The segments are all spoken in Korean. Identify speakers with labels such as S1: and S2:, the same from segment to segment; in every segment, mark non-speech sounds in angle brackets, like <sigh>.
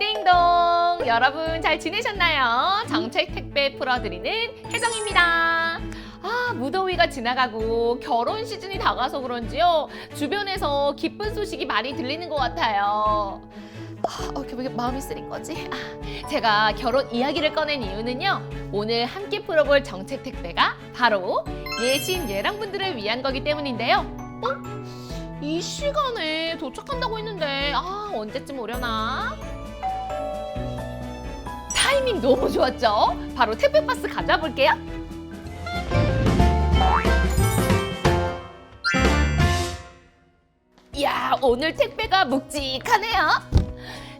S1: 띵동! 여러분 잘 지내셨나요? 정책 택배 풀어드리는 혜정입니다. 아, 무더위가 지나가고 결혼 시즌이 다가서 그런지요. 주변에서 기쁜 소식이 많이 들리는 것 같아요. 아, 어, 왜 마음이 쓰린 거지? 아, 제가 결혼 이야기를 꺼낸 이유는요. 오늘 함께 풀어볼 정책 택배가 바로 예신 예랑분들을 위한 거기 때문인데요. 어? 이 시간에 도착한다고 했는데 아 언제쯤 오려나? 타이밍 너무 좋았죠? 바로 택배 박스 가져와 볼게요. 이야 오늘 택배가 묵직하네요.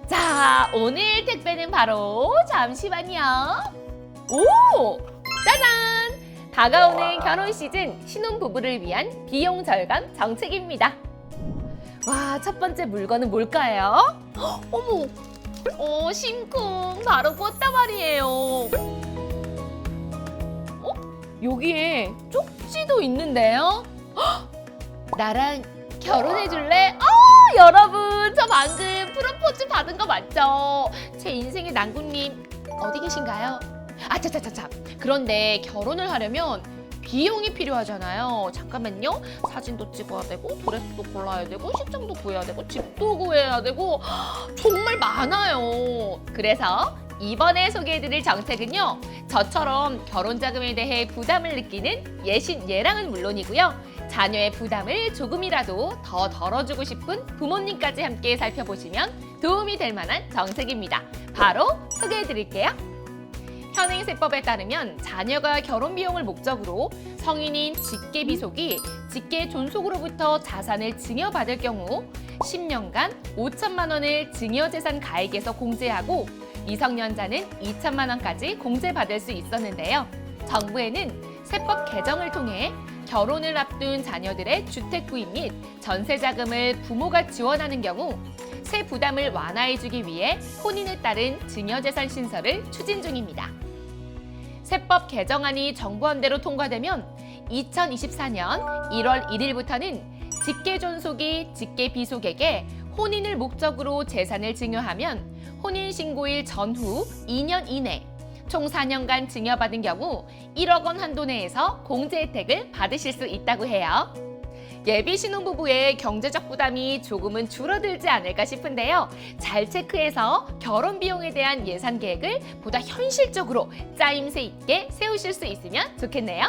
S1: 자 오늘 택배는 바로 잠시만요. 오 짜잔 다가오는 결혼 시즌 신혼부부를 위한 비용 절감 정책입니다. 와, 첫 번째 물건은 뭘까요? 헉, 어머, 어, 심쿵, 바로 꽃다발이에요. 어? 여기에 쪽지도 있는데요? 헉, 나랑 결혼해 줄래? 어, 여러분, 저 방금 프로포즈 받은 거 맞죠? 제 인생의 난구님, 어디 계신가요? 아, 차차차차. 그런데 결혼을 하려면 비용이 필요하잖아요. 잠깐만요. 사진도 찍어야 되고, 드레스도 골라야 되고, 식장도 구해야 되고, 집도 구해야 되고, 헉, <gasps> 정말 많아요. 그래서 이번에 소개해드릴 정책은요. 저처럼 결혼 자금에 대해 부담을 느끼는 예신 예랑은 물론이고요. 자녀의 부담을 조금이라도 더 덜어주고 싶은 부모님까지 함께 살펴보시면 도움이 될 만한 정책입니다. 바로 소개해드릴게요. 현행세법에 따르면 자녀가 결혼 비용을 목적으로 성인인 직계 비속이 직계 존속으로부터 자산을 증여받을 경우 10년간 5천만 원을 증여재산 가액에서 공제하고 미성년자는 2천만 원까지 공제받을 수 있었는데요. 정부에는 세법 개정을 통해 결혼을 앞둔 자녀들의 주택 구입 및 전세 자금을 부모가 지원하는 경우 세 부담을 완화해주기 위해 혼인에 따른 증여재산 신설을 추진 중입니다. 세법 개정안이 정부안대로 통과되면 2024년 1월 1일부터는 직계 존속이 직계 비속에게 혼인을 목적으로 재산을 증여하면 혼인 신고일 전후 2년 이내 총 4년간 증여받은 경우 1억 원 한도 내에서 공제 혜택을 받으실 수 있다고 해요. 예비 신혼부부의 경제적 부담이 조금은 줄어들지 않을까 싶은데요. 잘 체크해서 결혼 비용에 대한 예산 계획을 보다 현실적으로 짜임새 있게 세우실 수 있으면 좋겠네요.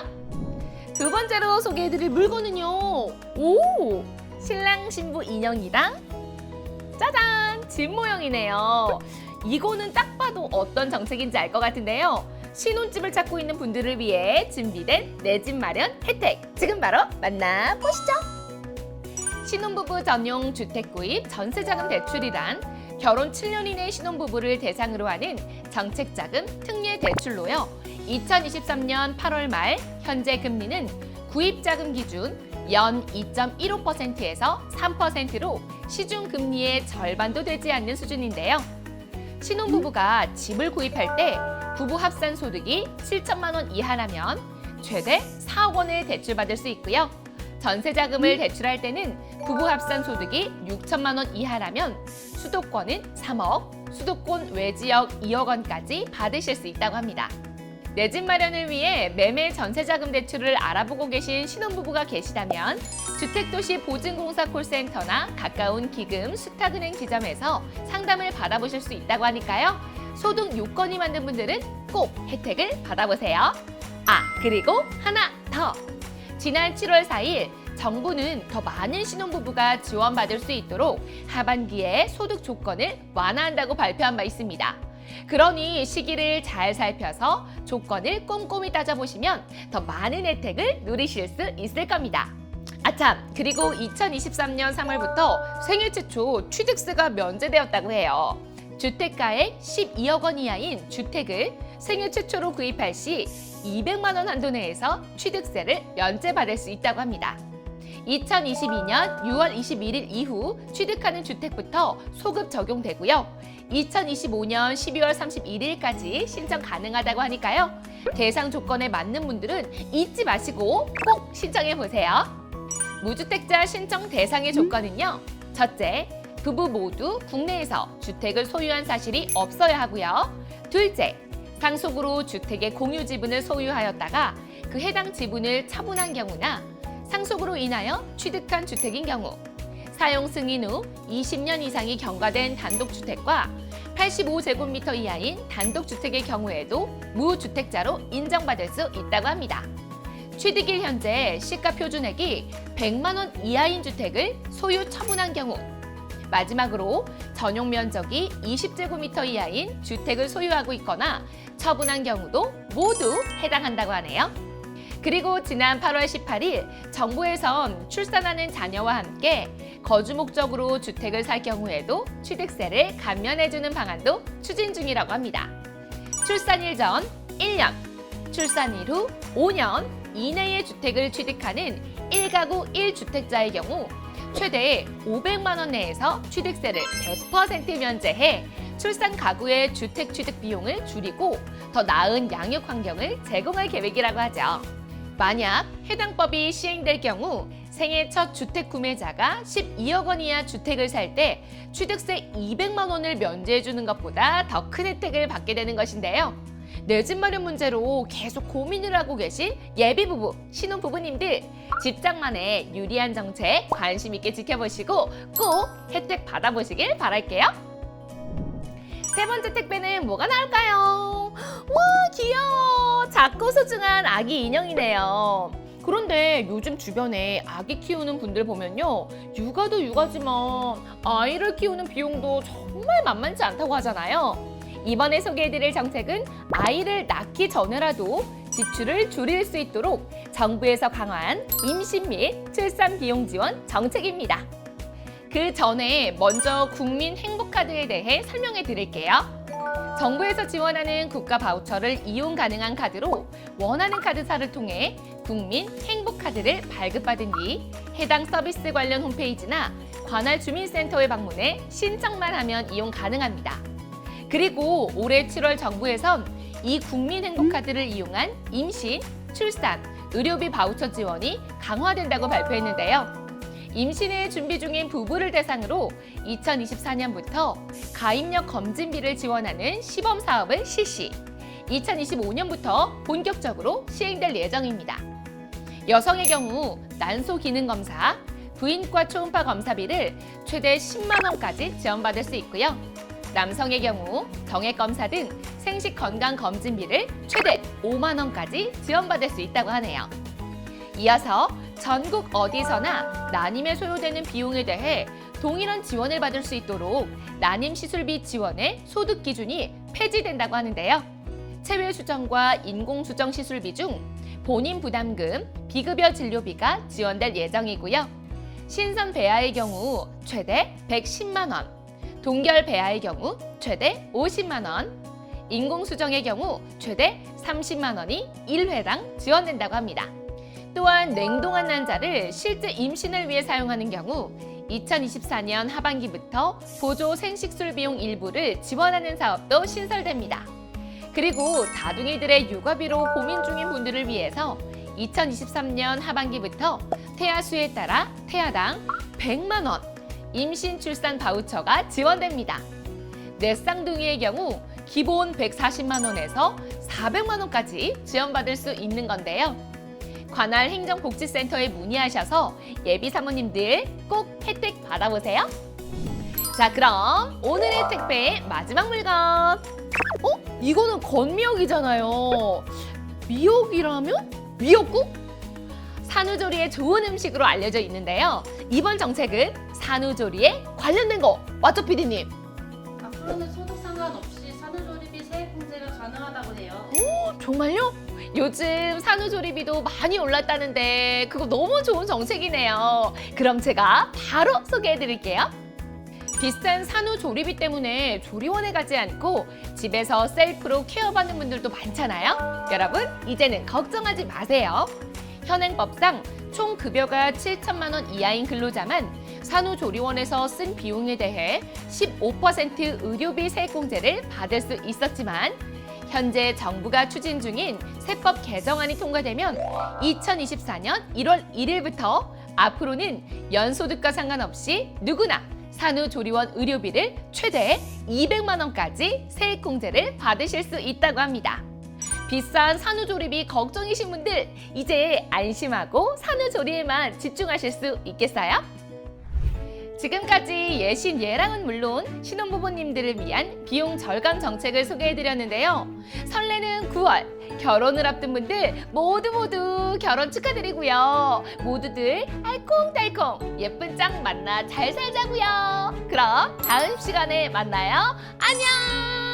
S1: 두 번째로 소개해드릴 물건은요. 오! 신랑 신부 인형이랑 짜잔! 집 모형이네요. 이거는 딱 봐도 어떤 정책인지 알 것 같은데요. 신혼집을 찾고 있는 분들을 위해 준비된 내 집 마련 혜택 지금 바로 만나보시죠. 신혼부부 전용 주택 구입 전세자금 대출이란 결혼 7년 이내 신혼부부를 대상으로 하는 정책자금 특례 대출로요. 2023년 8월 말 현재 금리는 구입자금 기준 연 2.15%에서 3%로 시중 금리의 절반도 되지 않는 수준인데요. 신혼부부가 집을 구입할 때 부부 합산 소득이 7천만 원 이하라면 최대 4억 원을 대출받을 수 있고요. 전세 자금을 대출할 때는 부부 합산 소득이 6천만 원 이하라면 수도권은 3억, 수도권 외지역 2억 원까지 받으실 수 있다고 합니다. 내 집 마련을 위해 매매 전세 자금 대출을 알아보고 계신 신혼부부가 계시다면 주택도시 보증공사 콜센터나 가까운 기금 수탁은행 지점에서 상담을 받아보실 수 있다고 하니까요. 소득 요건이 맞는 분들은 꼭 혜택을 받아보세요. 아, 그리고 하나 더. 지난 7월 4일 정부는 더 많은 신혼부부가 지원받을 수 있도록 하반기에 소득 조건을 완화한다고 발표한 바 있습니다. 그러니 시기를 잘 살펴서 조건을 꼼꼼히 따져보시면 더 많은 혜택을 누리실 수 있을 겁니다. 아참, 그리고 2023년 3월부터 생애 최초 취득세가 면제되었다고 해요. 주택가액 12억 원 이하인 주택을 생애 최초로 구입할 시 200만 원 한도 내에서 취득세를 면제받을 수 있다고 합니다. 2022년 6월 21일 이후 취득하는 주택부터 소급 적용되고요. 2025년 12월 31일까지 신청 가능하다고 하니까요. 대상 조건에 맞는 분들은 잊지 마시고 꼭 신청해 보세요. 무주택자 신청 대상의 조건은요. 첫째, 부부 모두 국내에서 주택을 소유한 사실이 없어야 하고요. 둘째, 상속으로 주택의 공유 지분을 소유하였다가 그 해당 지분을 처분한 경우나 상속으로 인하여 취득한 주택인 경우, 사용 승인 후 20년 이상이 경과된 단독주택과 85제곱미터 이하인 단독주택의 경우에도 무주택자로 인정받을 수 있다고 합니다. 취득일 현재 시가 표준액이 100만 원 이하인 주택을 소유 처분한 경우 마지막으로 전용 면적이 20제곱미터 이하인 주택을 소유하고 있거나 처분한 경우도 모두 해당한다고 하네요. 그리고 지난 8월 18일 정부에선 출산하는 자녀와 함께 거주 목적으로 주택을 살 경우에도 취득세를 감면해주는 방안도 추진 중이라고 합니다. 출산일 전 1년, 출산일 후 5년 이내의 주택을 취득하는 1가구 1주택자의 경우 최대 500만 원 내에서 취득세를 100% 면제해 출산 가구의 주택 취득 비용을 줄이고 더 나은 양육 환경을 제공할 계획이라고 하죠. 만약 해당 법이 시행될 경우 생애 첫 주택 구매자가 12억 원 이하 주택을 살 때 취득세 200만 원을 면제해 주는 것보다 더 큰 혜택을 받게 되는 것인데요. 내 집 마련 문제로 계속 고민을 하고 계신 예비 부부, 신혼 부부님들 집장만의 유리한 정책 관심 있게 지켜보시고 꼭 혜택 받아보시길 바랄게요. 세 번째 택배는 뭐가 나올까요? 와 귀여워 작고 소중한 아기 인형이네요 그런데 요즘 주변에 아기 키우는 분들 보면요 육아도 육아지만 아이를 키우는 비용도 정말 만만치 않다고 하잖아요 이번에 소개해드릴 정책은 아이를 낳기 전에라도 지출을 줄일 수 있도록 정부에서 강화한 임신 및 출산 비용 지원 정책입니다. 그 전에 먼저 국민 행복카드에 대해 설명해 드릴게요. 정부에서 지원하는 국가 바우처를 이용 가능한 카드로 원하는 카드사를 통해 국민 행복카드를 발급받은 뒤 해당 서비스 관련 홈페이지나 관할 주민센터에 방문해 신청만 하면 이용 가능합니다. 그리고 올해 7월 정부에선 이 국민 행복카드를 이용한 임신, 출산, 의료비 바우처 지원이 강화된다고 발표했는데요. 임신에 준비 중인 부부를 대상으로 2024년부터 가입력 검진비를 지원하는 시범 사업을 실시. 2025년부터 본격적으로 시행될 예정입니다. 여성의 경우 난소 기능 검사, 부인과 초음파 검사비를 최대 10만 원까지 지원받을 수 있고요. 남성의 경우 정액 검사 등 생식 건강 검진비를 최대 5만 원까지 지원받을 수 있다고 하네요. 이어서 전국 어디서나 난임에 소요되는 비용에 대해 동일한 지원을 받을 수 있도록 난임 시술비 지원의 소득 기준이 폐지된다고 하는데요. 체외 수정과 인공 수정 시술비 중 본인 부담금, 비급여 진료비가 지원될 예정이고요. 신선 배아의 경우 최대 110만 원, 동결 배아의 경우 최대 50만 원, 인공 수정의 경우 최대 30만 원이 1회당 지원된다고 합니다. 또한 냉동한 난자를 실제 임신을 위해 사용하는 경우 2024년 하반기부터 보조 생식술 비용 일부를 지원하는 사업도 신설됩니다. 그리고 다둥이들의 육아비로 고민 중인 분들을 위해서 2023년 하반기부터 태아 수에 따라 태아당 100만 원 임신 출산 바우처가 지원됩니다. 내 쌍둥이의 경우 기본 140만 원에서 400만 원까지 지원받을 수 있는 건데요. 관할 행정복지센터에 문의하셔서 예비 사모님들 꼭 혜택 받아보세요. 자, 그럼 오늘의 택배의 마지막 물건. 어? 이거는 건미역이잖아요. 미역이라면 미역국? 산후조리에 좋은 음식으로 알려져 있는데요. 이번 정책은 산후조리에 관련된 거 맞죠, 피디님?
S2: 앞으로는 소득 상관없이 산후조리비 세액 공제가 가능하다고 해요.
S1: 정말요? 요즘 산후조리비도 많이 올랐다는데 그거 너무 좋은 정책이네요. 그럼 제가 바로 소개해 드릴게요. 비싼 산후조리비 때문에 조리원에 가지 않고 집에서 셀프로 케어받는 분들도 많잖아요. 여러분, 이제는 걱정하지 마세요. 현행법상 총 급여가 7천만 원 이하인 근로자만 산후조리원에서 쓴 비용에 대해 15% 의료비 세액공제를 받을 수 있었지만 현재 정부가 추진 중인 세법 개정안이 통과되면 2024년 1월 1일부터 앞으로는 연소득과 상관없이 누구나 산후조리원 의료비를 최대 200만 원까지 세액공제를 받으실 수 있다고 합니다. 비싼 산후조리비 걱정이신 분들 이제 안심하고 산후조리에만 집중하실 수 있겠어요? 지금까지 예신 예랑은 물론 신혼부부님들을 위한 비용 절감 정책을 소개해드렸는데요. 설레는 9월 결혼을 앞둔 분들 모두 모두 결혼 축하드리고요. 모두들 알콩달콩 예쁜 짝 만나 잘 살자고요. 그럼 다음 시간에 만나요. 안녕.